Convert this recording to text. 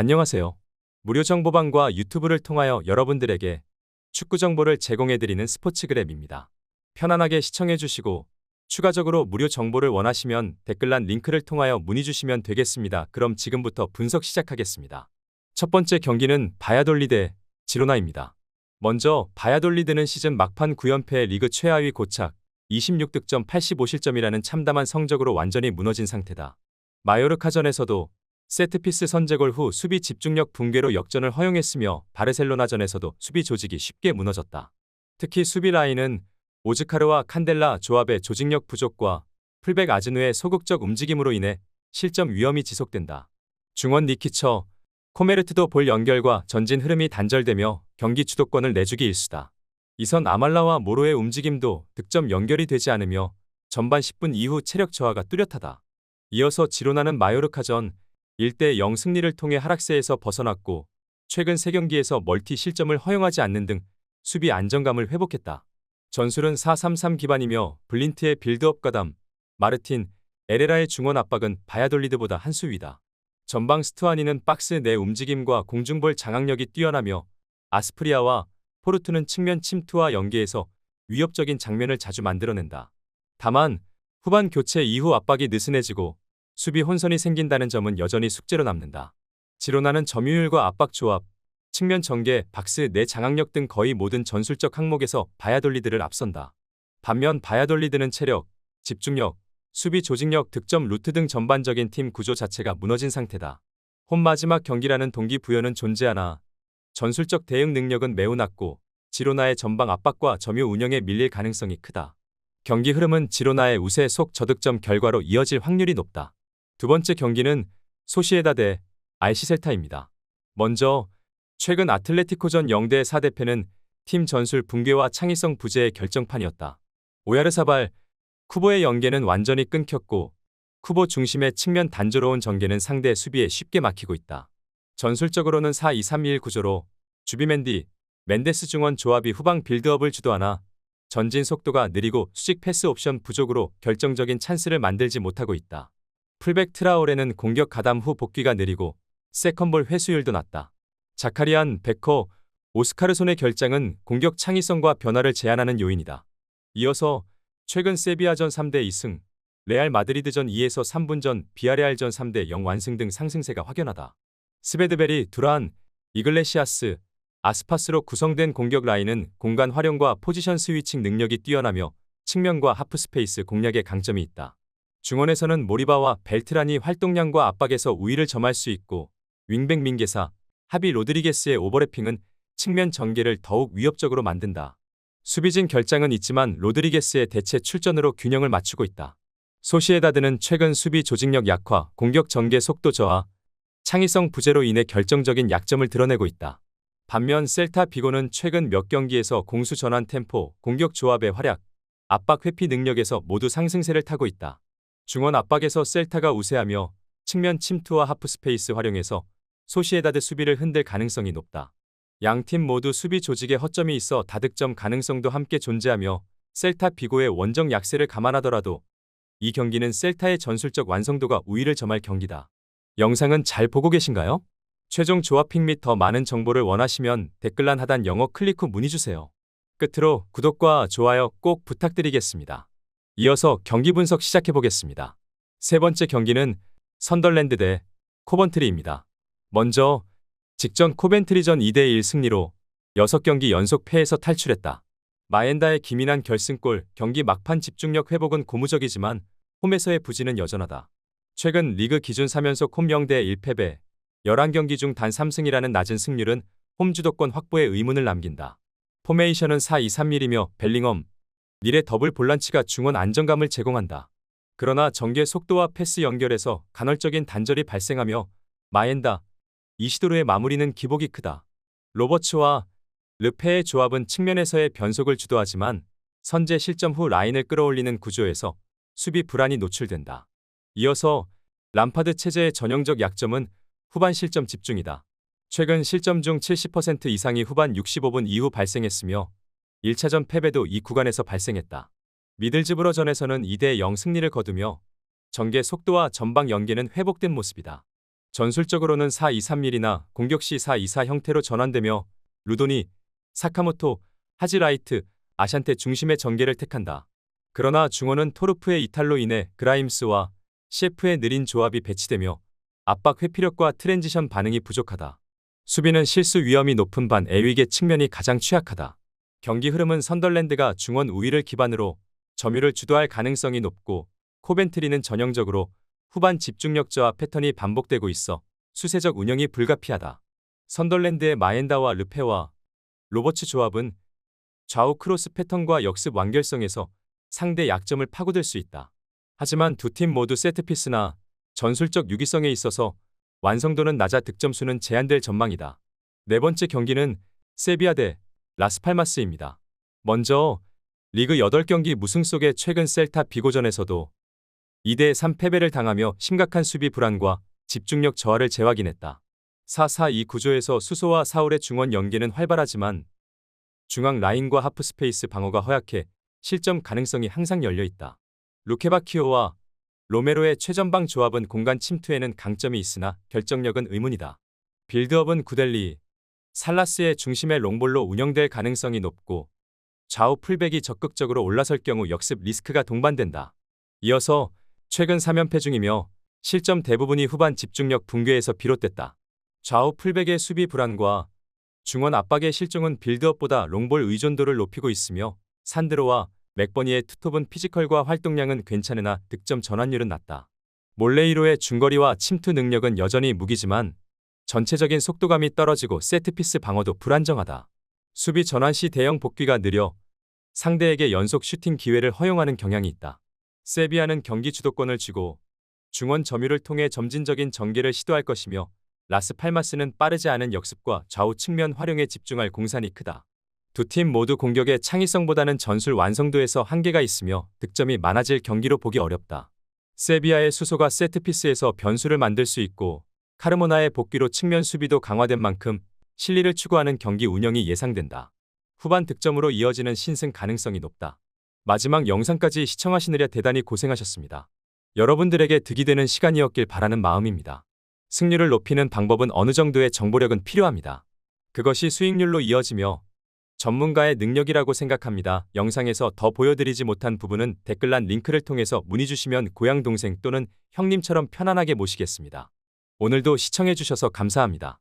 안녕하세요. 무료 정보방과 유튜브를 통하여 여러분들에게 축구 정보를 제공해드리는 스포츠그램입니다. 편안하게 시청해주시고 추가적으로 무료 정보를 원하시면 댓글란 링크를 통하여 문의 주시면 되겠습니다. 그럼 지금부터 분석 시작하겠습니다. 첫 번째 경기는 바야돌리드 지로나입니다. 먼저 바야돌리드는 시즌 막판 9연패의 리그 최하위 고착 26득점 85실점이라는 참담한 성적으로 완전히 무너진 상태다. 마요르카전에서도 세트피스 선제골 후 수비 집중력 붕괴로 역전을 허용했으며 바르셀로나전에서도 수비 조직이 쉽게 무너졌다. 특히 수비 라인은 오즈카르와 칸델라 조합의 조직력 부족과 풀백 아즈누의 소극적 움직임으로 인해 실점 위험이 지속된다. 중원 니키처, 코메르트도 볼 연결과 전진 흐름이 단절되며 경기 주도권을 내주기 일수다. 이선 아말라와 모로의 움직임도 득점 연결이 되지 않으며 전반 10분 이후 체력 저하가 뚜렷하다. 이어서 지로나는 마요르카전 1대 0 승리를 통해 하락세에서 벗어났고 최근 3경기에서 멀티 실점을 허용하지 않는 등 수비 안정감을 회복했다. 전술은 4-3-3 기반이며 블린트의 빌드업 가담, 마르틴, 에레라의 중원 압박은 바야돌리드보다 한 수 위다. 전방 스투아니는 박스 내 움직임과 공중볼 장악력이 뛰어나며 아스프리아와 포르투는 측면 침투와 연계해서 위협적인 장면을 자주 만들어낸다. 다만 후반 교체 이후 압박이 느슨해지고 수비 혼선이 생긴다는 점은 여전히 숙제로 남는다. 지로나는 점유율과 압박 조합, 측면 전개, 박스 내 장악력 등 거의 모든 전술적 항목에서 바야돌리드를 앞선다. 반면 바야돌리드는 체력, 집중력, 수비 조직력, 득점 루트 등 전반적인 팀 구조 자체가 무너진 상태다. 홈 마지막 경기라는 동기부여는 존재하나 전술적 대응 능력은 매우 낮고 지로나의 전방 압박과 점유 운영에 밀릴 가능성이 크다. 경기 흐름은 지로나의 우세 속 저득점 결과로 이어질 확률이 높다. 두 번째 경기는 소시에다 대 알시셀타입니다. 먼저 최근 아틀레티코전 0대 4대패는 팀 전술 붕괴와 창의성 부재의 결정판이었다. 오야르사발, 쿠보의 연계는 완전히 끊겼고 쿠보 중심의 측면 단조로운 전개는 상대 수비에 쉽게 막히고 있다. 전술적으로는 4-2-3-1 구조로 주비맨디, 멘데스 중원 조합이 후방 빌드업을 주도하나 전진 속도가 느리고 수직 패스 옵션 부족으로 결정적인 찬스를 만들지 못하고 있다. 풀백 트라오레는 공격 가담 후 복귀가 느리고 세컨볼 회수율도 낮다. 자카리안, 베커, 오스카르손의 결장은 공격 창의성과 변화를 제한하는 요인이다. 이어서 최근 세비야전 3대 2승, 레알 마드리드전 2에서 3분 전, 비아레알전 3대 0 완승 등 상승세가 확연하다. 스베드베리, 두란, 이글레시아스, 아스파스로 구성된 공격 라인은 공간 활용과 포지션 스위칭 능력이 뛰어나며 측면과 하프 스페이스 공략에 강점이 있다. 중원에서는 모리바와 벨트란이 활동량과 압박에서 우위를 점할 수 있고 윙백 민게사, 하비 로드리게스의 오버래핑은 측면 전개를 더욱 위협적으로 만든다. 수비진 결장은 있지만 로드리게스의 대체 출전으로 균형을 맞추고 있다. 소시에다드는 최근 수비 조직력 약화, 공격 전개 속도 저하, 창의성 부재로 인해 결정적인 약점을 드러내고 있다. 반면 셀타 비고는 최근 몇 경기에서 공수 전환 템포, 공격 조합의 활약, 압박 회피 능력에서 모두 상승세를 타고 있다. 중원 압박에서 셀타가 우세하며 측면 침투와 하프 스페이스 활용해서 소시에다드 수비를 흔들 가능성이 높다. 양 팀 모두 수비 조직에 허점이 있어 다득점 가능성도 함께 존재하며 셀타 비고의 원정 약세를 감안하더라도 이 경기는 셀타의 전술적 완성도가 우위를 점할 경기다. 영상은 잘 보고 계신가요? 최종 조합픽 및더 많은 정보를 원하시면 댓글란 하단 영어 클릭 후 문의주세요. 끝으로 구독과 좋아요 꼭 부탁드리겠습니다. 이어서 경기 분석 시작해 보겠습니다. 세 번째 경기는 선덜랜드 대 코번트리입니다. 먼저 직전 코벤트리전 2대1 승리로 6경기 연속 패에서 탈출했다. 마엔다의 기민한 결승골, 경기 막판 집중력 회복은 고무적이지만 홈에서의 부진은 여전하다. 최근 리그 기준 3연속 홈 0대 1패배, 11경기 중 단 3승이라는 낮은 승률은 홈 주도권 확보에 의문을 남긴다. 포메이션은 4-2-3-1이며 벨링엄, 닐의 더블 볼란치가 중원 안정감을 제공한다. 그러나 전개 속도와 패스 연결에서 간헐적인 단절이 발생하며 마엔다, 이시도르의 마무리는 기복이 크다. 로버츠와 르페의 조합은 측면에서의 변속을 주도하지만 선제 실점 후 라인을 끌어올리는 구조에서 수비 불안이 노출된다. 이어서 람파드 체제의 전형적 약점은 후반 실점 집중이다. 최근 실점 중 70% 이상이 후반 65분 이후 발생했으며 1차전 패배도 이 구간에서 발생했다. 미들즈브러전에서는 2대 0 승리를 거두며 전개 속도와 전방 연계는 회복된 모습이다. 전술적으로는 4-2-3-1이나 공격 시 4-2-4 형태로 전환되며 루도니, 사카모토, 하지라이트, 아샨테 중심의 전개를 택한다. 그러나 중원은 토르프의 이탈로 인해 그라임스와 CF의 느린 조합이 배치되며 압박 회피력과 트랜지션 반응이 부족하다. 수비는 실수 위험이 높은 반 에윅의 측면이 가장 취약하다. 경기 흐름은 선덜랜드가 중원 우위를 기반으로 점유를 주도할 가능성이 높고 코벤트리는 전형적으로 후반 집중력 저하 패턴이 반복되고 있어 수세적 운영이 불가피하다. 선덜랜드의 마엔다와 르페와 로버츠 조합은 좌우 크로스 패턴과 역습 완결성에서 상대 약점을 파고들 수 있다. 하지만 두 팀 모두 세트피스나 전술적 유기성에 있어서 완성도는 낮아 득점수는 제한될 전망이다. 네 번째 경기는 세비야 대 라스팔마스입니다. 먼저 리그 8경기 무승 속에 최근 셀타 비고전에서도 2대 3 패배를 당하며 심각한 수비 불안과 집중력 저하를 재확인했다. 4-4-2 구조에서 수소와 사울의 중원 연계는 활발하지만 중앙 라인과 하프 스페이스 방어가 허약해 실점 가능성이 항상 열려 있다. 루케바키오와 로메로의 최전방 조합은 공간 침투에는 강점이 있으나 결정력은 의문이다. 빌드업은 구델리, 살라스의 중심의 롱볼로 운영될 가능성이 높고 좌우 풀백이 적극적으로 올라설 경우 역습 리스크가 동반된다. 이어서 최근 3연패 중이며 실점 대부분이 후반 집중력 붕괴에서 비롯됐다. 좌우 풀백의 수비 불안과 중원 압박의 실종은 빌드업보다 롱볼 의존도를 높이고 있으며 산드로와 맥버니의 투톱은 피지컬과 활동량은 괜찮으나 득점 전환율은 낮다. 몰레이로의 중거리와 침투 능력은 여전히 무기지만 전체적인 속도감이 떨어지고 세트피스 방어도 불안정하다. 수비 전환 시 대형 복귀가 느려 상대에게 연속 슈팅 기회를 허용하는 경향이 있다. 세비야는 경기 주도권을 쥐고 중원 점유를 통해 점진적인 전개를 시도할 것이며 라스 팔마스는 빠르지 않은 역습과 좌우 측면 활용에 집중할 공산이 크다. 두 팀 모두 공격의 창의성보다는 전술 완성도에서 한계가 있으며 득점이 많아질 경기로 보기 어렵다. 세비야의 수소가 세트피스에서 변수를 만들 수 있고 카르모나의 복귀로 측면 수비도 강화된 만큼 실리를 추구하는 경기 운영이 예상된다. 후반 득점으로 이어지는 신승 가능성이 높다. 마지막 영상까지 시청하시느라 대단히 고생하셨습니다. 여러분들에게 득이 되는 시간이었길 바라는 마음입니다. 승률을 높이는 방법은 어느 정도의 정보력은 필요합니다. 그것이 수익률로 이어지며 전문가의 능력이라고 생각합니다. 영상에서 더 보여드리지 못한 부분은 댓글란 링크를 통해서 문의 주시면 고향 동생 또는 형님처럼 편안하게 모시겠습니다. 오늘도 시청해주셔서 감사합니다.